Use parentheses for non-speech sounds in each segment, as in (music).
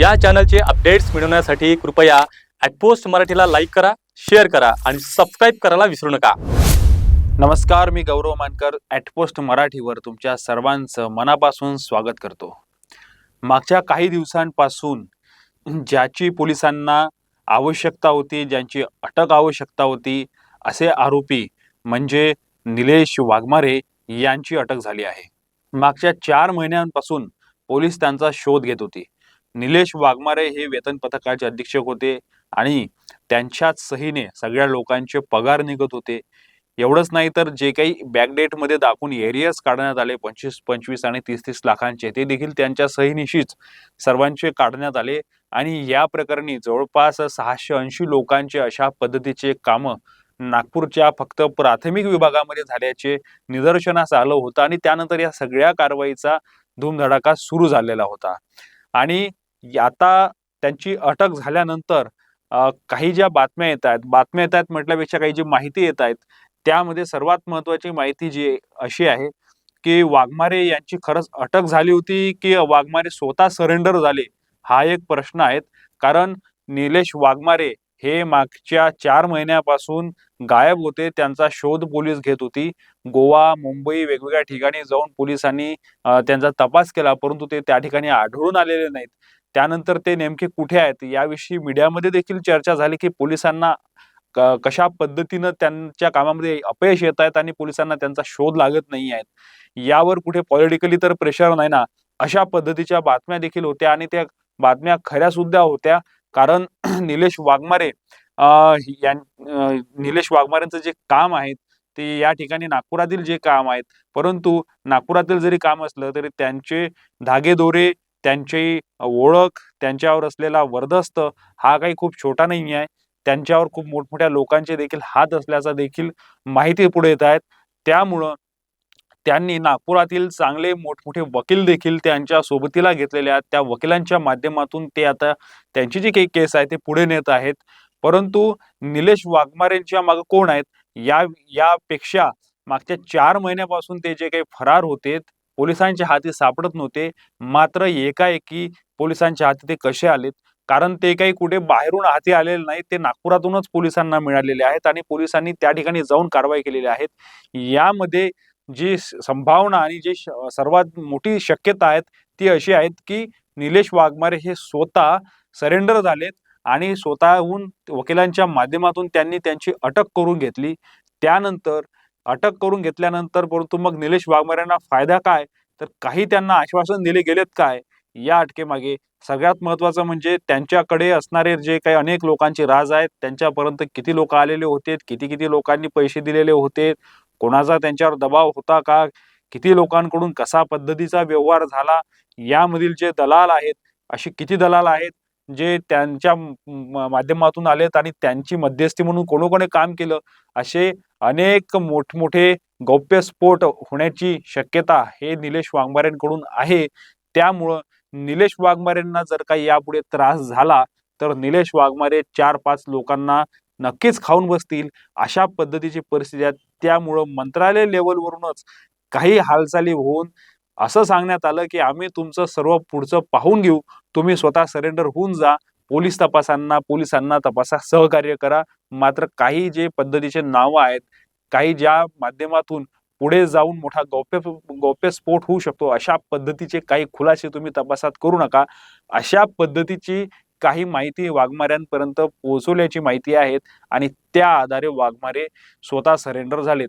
या चॅनलचे अपडेट्स मिळवण्यासाठी कृपया ॲटपोस्ट मराठीला लाईक करा शेअर करा आणि सबस्क्राईब करायला विसरू नका. नमस्कार मी गौरव मानकर ॲटपोस्ट मराठीवर तुमच्या सर्वांचं मनापासून स्वागत करतो. मागच्या काही दिवसांपासून ज्याची पोलिसांना आवश्यकता होती ज्यांची अटक आवश्यकता होती असे आरोपी म्हणजे निलेश वाघमारे यांची अटक झाली आहे. मागच्या चार महिन्यांपासून पोलीस त्यांचा शोध घेत होती. निलेश वाघमारे हे वेतन पथकाचे अधीक्षक होते आणि त्यांच्याच सहीने सगळ्या लोकांचे पगार निघत होते. एवढंच नाही तर जे काही बॅकडेटमध्ये दाखवून एरियस काढण्यात आले पंचवीस पंचवीस आणि तीस तीस लाखांचे ते देखील त्यांच्या सहीनिशीच सर्वांचे काढण्यात आले आणि या प्रकरणी जवळपास सहाशे ऐंशी लोकांचे अशा पद्धतीचे कामं नागपूरच्या फक्त प्राथमिक विभागामध्ये झाल्याचे निदर्शनास आलं होतं आणि त्यानंतर या सगळ्या कारवाईचा धूमधडाका सुरू झालेला होता. आणि आता त्यांची अटक झाल्यानंतर काही ज्या बातम्या येत आहेत बातम्या येत आहेत म्हटल्यापेक्षा काही जी माहिती येत आहेत त्यामध्ये सर्वात महत्वाची माहिती जी अशी आहे की वाघमारे यांची खरंच अटक झाली होती की वाघमारे स्वतः सरेंडर झाले? हा एक प्रश्न आहे कारण निलेश वाघमारे हे मागच्या चार महिन्यापासून गायब होते. त्यांचा शोध पोलीस घेत होती. गोवा मुंबई वेगवेगळ्या ठिकाणी जाऊन पोलिसांनी त्यांचा तपास केला. परंतु ते त्या ठिकाणी आढळून आलेले नाहीत. त्यानंतर ते नेमके कुठे आहेत? याविषयी मीडियामध्ये देखील चर्चा झाली की पोलिसांना क- कशा पद्धतीनं त्यांच्या कामामध्ये अपयश येत आहेत आणि पोलिसांना त्यांचा शोध लागत नाही आहेत? यावर कुठे पॉलिटिकली तर प्रेशर नाही ना? अशा पद्धतीच्या बातम्या देखील होत्या आणि त्या बातम्या खऱ्या सुद्धा होत्या. कारण (clears throat) निलेश वाघमारे यां- निलेश वाघमारेंचं जे काम आहे ते या ठिकाणी नागपुरातील जे काम आहेत. परंतु नागपुरातील जरी काम असलं तरी त्यांचे धागेदोरे त्यांची ओळख त्यांच्यावर असलेला वर्धस्त हा काही खूप छोटा नाही आहे त्यांच्यावर खूप मोठमोठ्या लोकांचे देखील हात असल्याचा देखील माहिती पुढे येत आहेत. त्यामुळं त्यांनी नागपुरातील चांगले मोठमोठे वकील देखील त्यांच्या सोबतीला घेतलेले आहेत. त्या वकिलांच्या माध्यमातून ते आता त्यांची जी काही केस आहे ते पुढे नेत आहेत. परंतु निलेश वाघमारेंच्या मागे कोण आहेत? या यापेक्षा मागच्या चार महिन्यापासून ते जे काही फरार होते पोलिसांच्या हाती सापडत नव्हते. मात्र एकाएकी पोलिसांच्या हाती ते कसे आलेत? कारण ते काही कुठे बाहेरून हाती आलेले नाही ते नागपुरातूनच पोलिसांना मिळालेले आहेत आणि पोलिसांनी त्या ठिकाणी जाऊन कारवाई केलेली आहेत. यामध्ये जी संभावना आणि जी सर्वात मोठी शक्यता आहेत ती अशी आहेत की निलेश वाघमारे हे स्वतः सरेंडर झालेत आणि स्वतःहून वकिलांच्या माध्यमातून त्यांनी त्यांची अटक करून घेतली. त्यानंतर अटक करून घेतल्यानंतर परंतु मग निलेश वाघमऱ्यांना फायदा काय? तर काही त्यांना आश्वासन दिले गेलेत काय? या अटकेमागे सगळ्यात महत्वाचं म्हणजे त्यांच्याकडे असणारे जे काही अनेक लोकांचे राज आहेत त्यांच्यापर्यंत किती लोक आलेले होते किती किती लोकांनी पैसे दिलेले होते कोणाचा त्यांच्यावर दबाव होता का किती लोकांकडून कसा पद्धतीचा व्यवहार झाला यामधील जे दलाल आहेत असे किती दलाल आहेत जे त्यांच्या म- माध्यमातून आलेत आणि त्यांची मध्यस्थी म्हणून कोणकोणे काम केलं असे अनेक मोठमोठे गौप्यस्फोट होण्याची शक्यता हे निलेश वाघमारेंकडून आहे. त्यामुळं निलेश वाघमारेंना जर काही यापुढे त्रास झाला तर निलेश वाघमारे चार पाच लोकांना नक्कीच खाऊन बसतील. अशा पद्धतीची परिस्थिती आहे. त्यामुळं मंत्रालय लेवलवरूनच काही हालचाली होऊन असं सांगण्यात आलं की आम्ही तुमचं सर्व पुढचं पाहून घेऊ. तुम्ही स्वतः सरेंडर होऊन जा. पोलीस तपासांना पोलिसांना तपासा सहकार्य करा. मात्र काही जे पद्धतीचे नावं आहेत काही ज्या माध्यमातून पुढे जाऊन मोठा गौप्य गौप्यस्फोट होऊ शकतो अशा पद्धतीचे काही खुलासे तुम्ही तपासात करू नका. अशा पद्धतीची काही माहिती वाघमाऱ्यांपर्यंत पोहोचवल्याची माहिती आहेत आणि त्या आधारे वाघमारे स्वतः सरेंडर झालेत.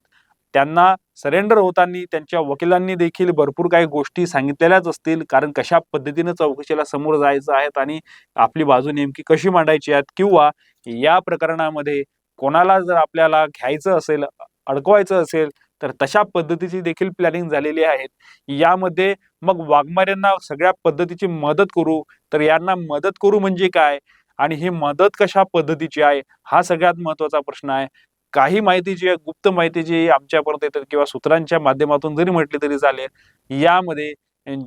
त्यांना सरेंडर होताना त्यांच्या वकिलांनी देखील भरपूर काही गोष्टी सांगितलेल्याच असतील. कारण कशा पद्धतीने चौकशीला समोर जायचं आहेत आणि आपली बाजू नेमकी कशी मांडायची आहेत किंवा या प्रकरणामध्ये कोणाला जर आपल्याला घ्यायचं असेल अडकवायचं असेल तर तशा पद्धतीची देखील प्लॅनिंग झालेली आहेत यामध्ये मग वाघमाऱ्यांना सगळ्या पद्धतीची मदत करू. तर यांना मदत करू म्हणजे काय? आणि ही मदत कशा पद्धतीची आहे? हा सगळ्यात महत्त्वाचा प्रश्न आहे. काही माहिती जी आहे गुप्त माहिती जी आमच्यापर्यंत येतात किंवा सूत्रांच्या माध्यमातून जरी म्हटली तरी चालेल यामध्ये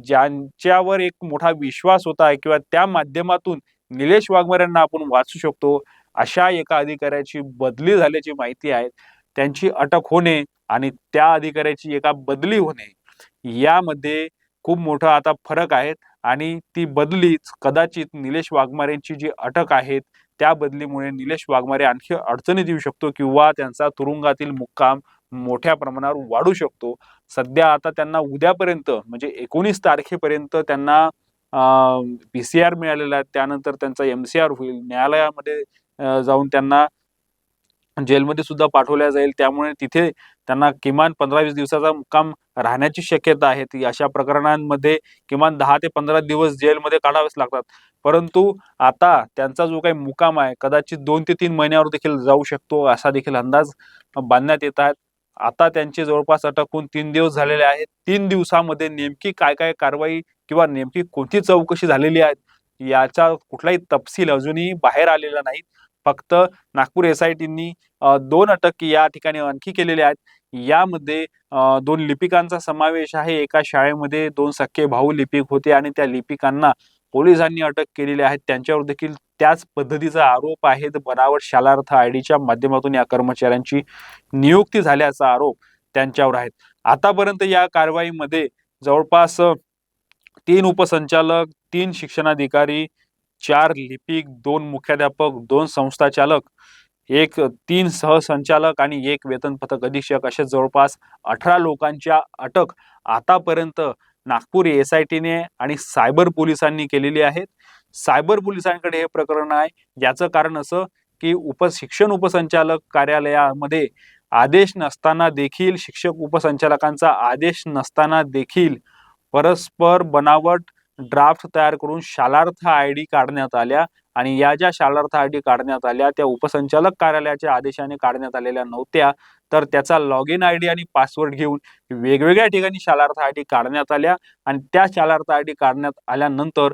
ज्यांच्यावर एक मोठा विश्वास होता किंवा त्या माध्यमातून निलेश वाघमऱ्यांना आपण वाचू शकतो अशा एका अधिकाऱ्याची बदली झाल्याची माहिती आहे. त्यांची अटक होणे आणि त्या अधिकाऱ्याची एका बदली होणे यामध्ये खूप मोठा आता फरक आहे आणि ती बदलीच कदाचित निलेश वाघमारेंची जी अटक आहेत त्या बदलीमुळे निलेश वाघमारे आणखी अडचणीत येऊ शकतो किंवा त्यांचा तुरुंगातील मुक्काम मोठ्या प्रमाणावर वाढू शकतो. सध्या आता त्यांना उद्यापर्यंत म्हणजे एकोणीस तारखेपर्यंत त्यांना पी सी आर मिळालेला आहे. त्यानंतर त्यांचा एम सी आर होईल. न्यायालयामध्ये जाऊन त्यांना जेलमध्ये सुद्धा पाठवल्या जाईल. त्यामुळे तिथे त्यांना किमान पंधरा वीस दिवसाचा मुक्काम राहण्याची शक्यता आहे. ती अशा प्रकरणांमध्ये किमान दहा ते पंधरा दिवस जेलमध्ये काढावेच लागतात. परंतु आता त्यांचा जो काही मुकाम आहे कदाचित दोन ते तीन महिन्यावर देखील जाऊ शकतो असा देखील अंदाज बांधण्यात येत आहेत आता त्यांचे जवळपास अटक होऊन तीन दिवस झालेले आहेत. तीन दिवसामध्ये नेमकी काय काय कारवाई किंवा नेमकी कोणती चौकशी झालेली आहे याचा कुठलाही तपशील अजूनही बाहेर आलेला नाही. फक्त नागपूर एस आय टीनी दोन अटक या ठिकाणी आणखी केलेल्या आहेत. यामध्ये दोन लिपिकांचा समावेश आहे. एका शाळेमध्ये दोन सख्खे भाऊ लिपिक होते आणि त्या लिपिकांना पोलिसांनी अटक केलेली आहे. त्यांच्यावर देखील त्याच पद्धतीचा आरोप आहे. तर बनावट शालार्थ आय डीच्या माध्यमातून या कर्मचाऱ्यांची नियुक्ती झाल्याचा आरोप त्यांच्यावर आहेत आतापर्यंत या कारवाईमध्ये जवळपास तीन उपसंचालक तीन शिक्षणाधिकारी चार लिपिक दोन मुख्याध्यापक दोन संस्थाचालक एक तीन सहसंचालक आणि एक वेतन पथक अधीक्षक असे जवळपास अठरा लोकांच्या अटक आतापर्यंत नागपूर एस आय टीने आणि सायबर पोलिसांनी केलेली आहेत. सायबर पोलिसांकडे हे प्रकरण आहे. याचं कारण असं की उप शिक्षण उपसंचालक कार्यालयामध्ये आदेश नसताना देखील शिक्षक उपसंचालकांचा आदेश नसताना देखील परस्पर बनावट ड्राफ्ट तयार करून शालार्थ आय डी काढण्यात आल्या आणि या ज्या शालार्थ आय डी काढण्यात आल्या त्या उपसंचालक कार्यालयाच्या आदेशाने काढण्यात आलेल्या नव्हत्या. तर त्याचा लॉग इन आय डी आणि पासवर्ड घेऊन वेगवेगळ्या ठिकाणी शालार्थ आय डी काढण्यात आल्या आणि त्या शालार्थ आय डी काढण्यात आल्यानंतर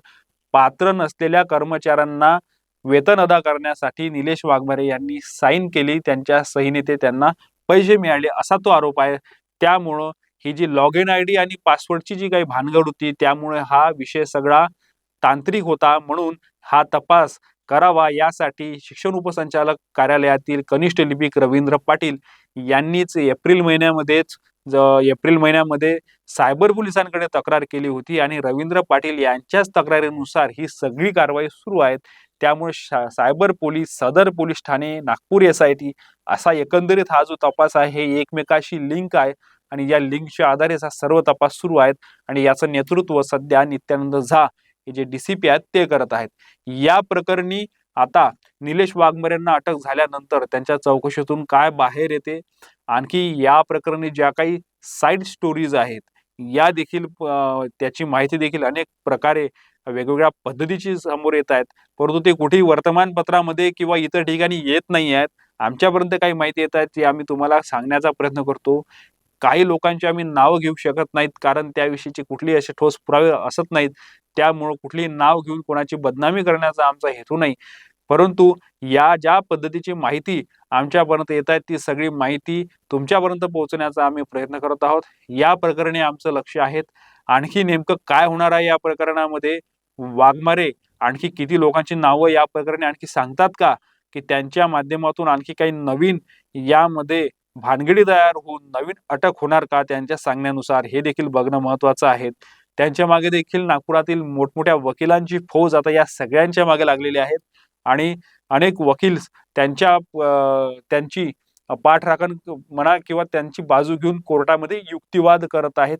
पात्र नसलेल्या कर्मचाऱ्यांना वेतन अदा करण्यासाठी निलेश वाघमारे यांनी साईन केली. त्यांच्या सहीने ते त्यांना पैसे मिळाले असा तो आरोप आहे. त्यामुळं ही जी लॉग इन आय डी आणि पासवर्डची जी काही भानगड होती त्यामुळे हा विषय सगळा तांत्रिक होता. म्हणून हा तपास करावा. यासाठी शिक्षण उपसंचालक कार्यालयातील कनिष्ठ लिपिक रवींद्र पाटील यांनीच एप्रिल महिन्यामध्येच ज- एप्रिल महिन्यामध्ये सायबर पोलिसांकडे तक्रार केली होती आणि रवींद्र पाटील यांच्याच तक्रारीनुसार ही सगळी कारवाई सुरू आहे त्यामुळे सायबर पोलीस सदर पोलीस ठाणे नागपूर एस आय टी असा एकंदरीत हा जो तपास आहे हे एकमेकाशी लिंक आहे. आणि या लिंकच्या आधारे हा सर्व तपास सुरू आहेत आणि याचं नेतृत्व सध्या नित्यानंद झा हे जे डीसीपी आहेत ते करत आहेत. या प्रकरणी आता निलेश वाघमरेंना अटक झाल्यानंतर त्यांच्या चौकशीतून काय बाहेर येते? आणखी या प्रकरणी ज्या काही साईड स्टोरीज आहेत या देखील त्याची माहिती देखील अनेक प्रकारे वेगवेगळ्या पद्धतीची समोर येत आहेत. परंतु ते कुठेही वर्तमानपत्रामध्ये किंवा इतर ठिकाणी येत नाही आहेत. आमच्यापर्यंत काही माहिती येत आहेत ती आम्ही तुम्हाला सांगण्याचा प्रयत्न करतो. काही लोकांची आम्ही नावं घेऊ शकत नाहीत कारण त्याविषयीचे कुठली असे ठोस पुरावे असत नाहीत. त्यामुळं कुठलीही नाव घेऊन कोणाची बदनामी करण्याचा आमचा हेतू नाही. परंतु या ज्या पद्धतीची माहिती आमच्यापर्यंत येत आहे ती सगळी माहिती तुमच्यापर्यंत पोहोचण्याचा आम्ही प्रयत्न करत आहोत. या प्रकरणी आमचं लक्ष आहे. आणखी नेमकं काय होणार आहे या प्रकरणामध्ये? वाघमारे आणखी किती लोकांची नावं या प्रकरणी आणखी सांगतात का? की त्यांच्या माध्यमातून आणखी काही नवीन यामध्ये भानगडी तयार होऊन नवीन अटक होणार का त्यांच्या सांगण्यानुसार हे देखील बघणं महत्वाचं आहे. त्यांच्या मागे देखील नागपुरातील मोठमोठ्या वकिलांची फौज आता या सगळ्यांच्या मागे लागलेली आहेत आणि अनेक वकील त्यांच्या त्यांची पाठराखण म्हणा किंवा त्यांची बाजू घेऊन कोर्टामध्ये युक्तिवाद करत आहेत.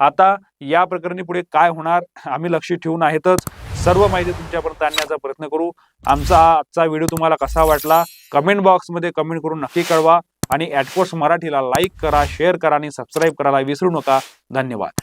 आता या प्रकरणी पुढे काय होणार आम्ही लक्ष ठेवून आहेतच. सर्व माहिती तुमच्यापर्यंत आणण्याचा प्रयत्न करू. आमचा आजचा व्हिडिओ तुम्हाला कसा वाटला? कमेंट बॉक्समध्ये कमेंट करून नक्की कळवा. आणि ॲटपोस्ट मराठीला लाईक करा शेअर करा आणि सबस्क्राईब करायला विसरू नका. धन्यवाद.